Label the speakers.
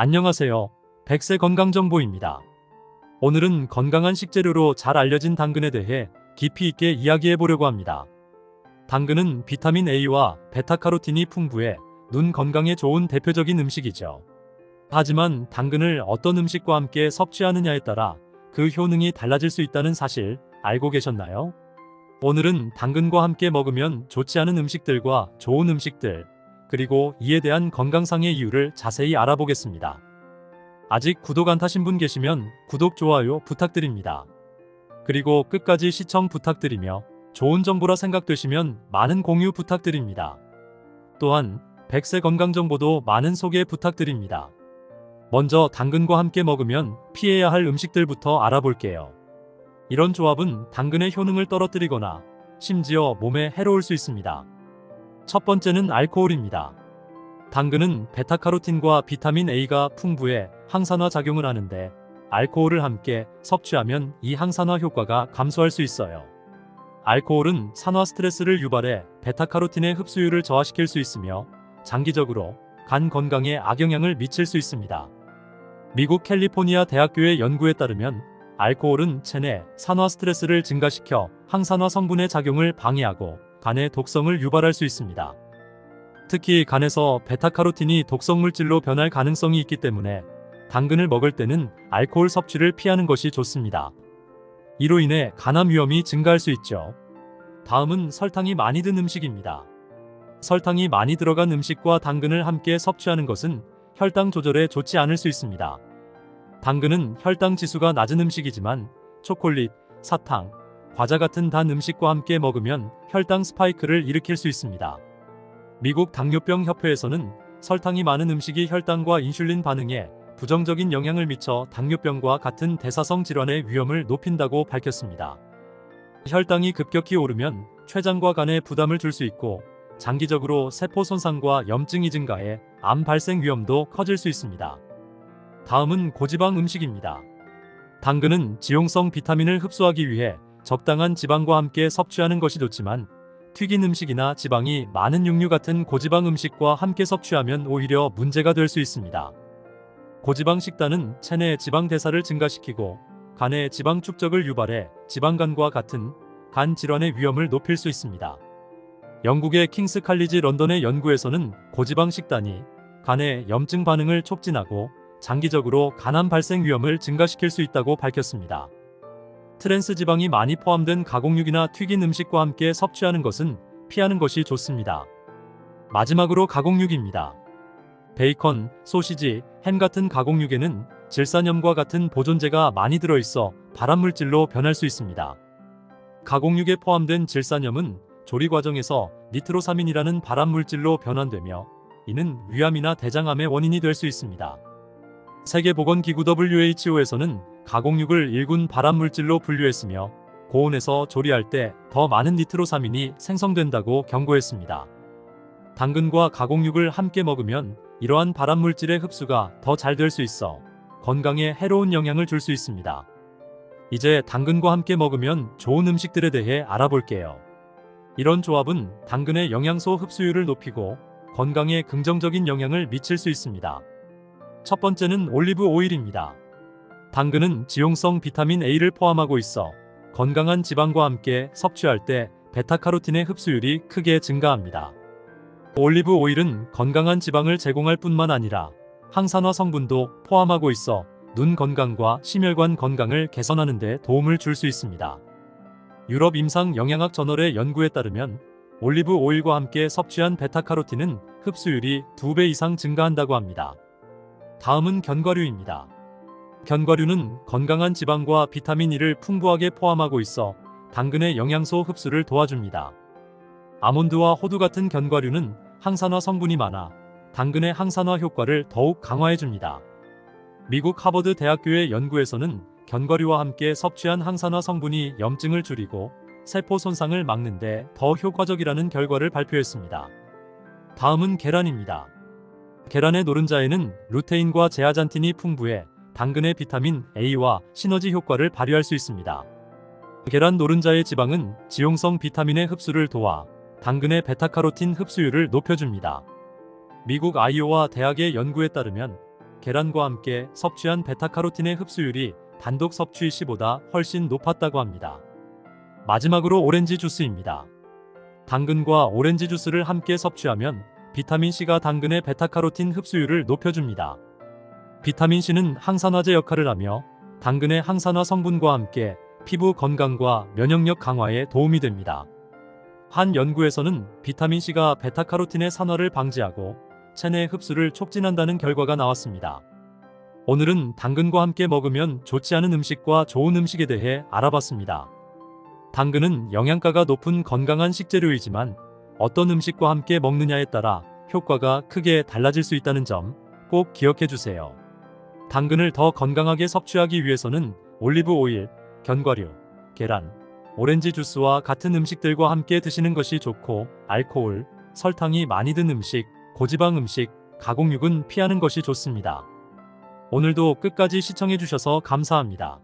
Speaker 1: 안녕하세요. 백세 건강정보입니다. 오늘은 건강한 식재료로 잘 알려진 당근에 대해 깊이 있게 이야기해 보려고 합니다. 당근은 비타민 A와 베타카로틴이 풍부해 눈 건강에 좋은 대표적인 음식이죠. 하지만 당근을 어떤 음식과 함께 섭취하느냐에 따라 그 효능이 달라질 수 있다는 사실 알고 계셨나요? 오늘은 당근과 함께 먹으면 좋지 않은 음식들과 좋은 음식들, 그리고 이에 대한 건강상의 이유를 자세히 알아보겠습니다. 아직 구독 안 타신 분 계시면 구독, 좋아요 부탁드립니다. 그리고 끝까지 시청 부탁드리며 좋은 정보라 생각되시면 많은 공유 부탁드립니다. 또한 백세 건강 정보도 많은 소개 부탁드립니다. 먼저 당근과 함께 먹으면 피해야 할 음식들부터 알아볼게요. 이런 조합은 당근의 효능을 떨어뜨리거나 심지어 몸에 해로울 수 있습니다. 첫 번째는 알코올입니다. 당근은 베타카로틴과 비타민 A가 풍부해 항산화 작용을 하는데 알코올을 함께 섭취하면 이 항산화 효과가 감소할 수 있어요. 알코올은 산화 스트레스를 유발해 베타카로틴의 흡수율을 저하시킬 수 있으며 장기적으로 간 건강에 악영향을 미칠 수 있습니다. 미국 캘리포니아 대학교의 연구에 따르면 알코올은 체내 산화 스트레스를 증가시켜 항산화 성분의 작용을 방해하고 간의 독성을 유발할 수 있습니다. 특히 간에서 베타카로틴이 독성 물질로 변할 가능성이 있기 때문에 당근을 먹을 때는 알코올 섭취를 피하는 것이 좋습니다. 이로 인해 간암 위험이 증가할 수 있죠. 다음은 설탕이 많이 든 음식입니다. 설탕이 많이 들어간 음식과 당근을 함께 섭취하는 것은 혈당 조절에 좋지 않을 수 있습니다. 당근은 혈당 지수가 낮은 음식이지만 초콜릿, 사탕, 과자 같은 단 음식과 함께 먹으면 혈당 스파이크를 일으킬 수 있습니다. 미국 당뇨병 협회에서는 설탕이 많은 음식이 혈당과 인슐린 반응에 부정적인 영향을 미쳐 당뇨병과 같은 대사성 질환의 위험을 높인다고 밝혔습니다. 혈당이 급격히 오르면 췌장과 간에 부담을 줄 수 있고 장기적으로 세포 손상과 염증이 증가해 암 발생 위험도 커질 수 있습니다. 다음은 고지방 음식입니다. 당근은 지용성 비타민을 흡수하기 위해 적당한 지방과 함께 섭취하는 것이 좋지만 튀긴 음식이나 지방이 많은 육류 같은 고지방 음식과 함께 섭취하면 오히려 문제가 될 수 있습니다. 고지방 식단은 체내 지방 대사를 증가시키고 간의 지방 축적을 유발해 지방간과 같은 간 질환의 위험을 높일 수 있습니다. 영국의 킹스 칼리지 런던의 연구에서는 고지방 식단이 간의 염증 반응을 촉진하고 장기적으로 간암 발생 위험을 증가시킬 수 있다고 밝혔습니다. 트랜스 지방이 많이 포함된 가공육이나 튀긴 음식과 함께 섭취하는 것은 피하는 것이 좋습니다. 마지막으로 가공육입니다. 베이컨, 소시지, 햄 같은 가공육에는 질산염과 같은 보존제가 많이 들어있어 발암물질로 변할 수 있습니다. 가공육에 포함된 질산염은 조리 과정에서 니트로사민이라는 발암물질로 변환되며 이는 위암이나 대장암의 원인이 될 수 있습니다. 세계보건기구 WHO에서는 가공육을 일군 발암물질로 분류했으며 고온에서 조리할 때 더 많은 니트로사민이 생성된다고 경고했습니다. 당근과 가공육을 함께 먹으면 이러한 발암물질의 흡수가 더 잘 될 수 있어 건강에 해로운 영향을 줄 수 있습니다. 이제 당근과 함께 먹으면 좋은 음식들에 대해 알아볼게요. 이런 조합은 당근의 영양소 흡수율을 높이고 건강에 긍정적인 영향을 미칠 수 있습니다. 첫 번째는 올리브 오일입니다. 당근은 지용성 비타민 A를 포함하고 있어 건강한 지방과 함께 섭취할 때 베타카로틴의 흡수율이 크게 증가합니다. 올리브 오일은 건강한 지방을 제공할 뿐만 아니라 항산화 성분도 포함하고 있어 눈 건강과 심혈관 건강을 개선하는 데 도움을 줄 수 있습니다. 유럽 임상 영양학 저널의 연구에 따르면 올리브 오일과 함께 섭취한 베타카로틴은 흡수율이 2배 이상 증가한다고 합니다. 다음은 견과류입니다. 견과류는 건강한 지방과 비타민 E를 풍부하게 포함하고 있어 당근의 영양소 흡수를 도와줍니다. 아몬드와 호두 같은 견과류는 항산화 성분이 많아 당근의 항산화 효과를 더욱 강화해줍니다. 미국 하버드 대학교의 연구에서는 견과류와 함께 섭취한 항산화 성분이 염증을 줄이고 세포 손상을 막는데 더 효과적이라는 결과를 발표했습니다. 다음은 계란입니다. 계란의 노른자에는 루테인과 제아잔틴이 풍부해 당근의 비타민 A와 시너지 효과를 발휘할 수 있습니다. 계란 노른자의 지방은 지용성 비타민의 흡수를 도와 당근의 베타카로틴 흡수율을 높여줍니다. 미국 아이오와 대학의 연구에 따르면 계란과 함께 섭취한 베타카로틴의 흡수율이 단독 섭취 시보다 훨씬 높았다고 합니다. 마지막으로 오렌지 주스입니다. 당근과 오렌지 주스를 함께 섭취하면 비타민C가 당근의 베타카로틴 흡수율을 높여줍니다. 비타민C는 항산화제 역할을 하며 당근의 항산화 성분과 함께 피부 건강과 면역력 강화에 도움이 됩니다. 한 연구에서는 비타민C가 베타카로틴의 산화를 방지하고 체내 흡수를 촉진한다는 결과가 나왔습니다. 오늘은 당근과 함께 먹으면 좋지 않은 음식과 좋은 음식에 대해 알아봤습니다. 당근은 영양가가 높은 건강한 식재료이지만 어떤 음식과 함께 먹느냐에 따라 효과가 크게 달라질 수 있다는 점 꼭 기억해 주세요. 당근을 더 건강하게 섭취하기 위해서는 올리브 오일, 견과류, 계란, 오렌지 주스와 같은 음식들과 함께 드시는 것이 좋고 알코올, 설탕이 많이 든 음식, 고지방 음식, 가공육은 피하는 것이 좋습니다. 오늘도 끝까지 시청해 주셔서 감사합니다.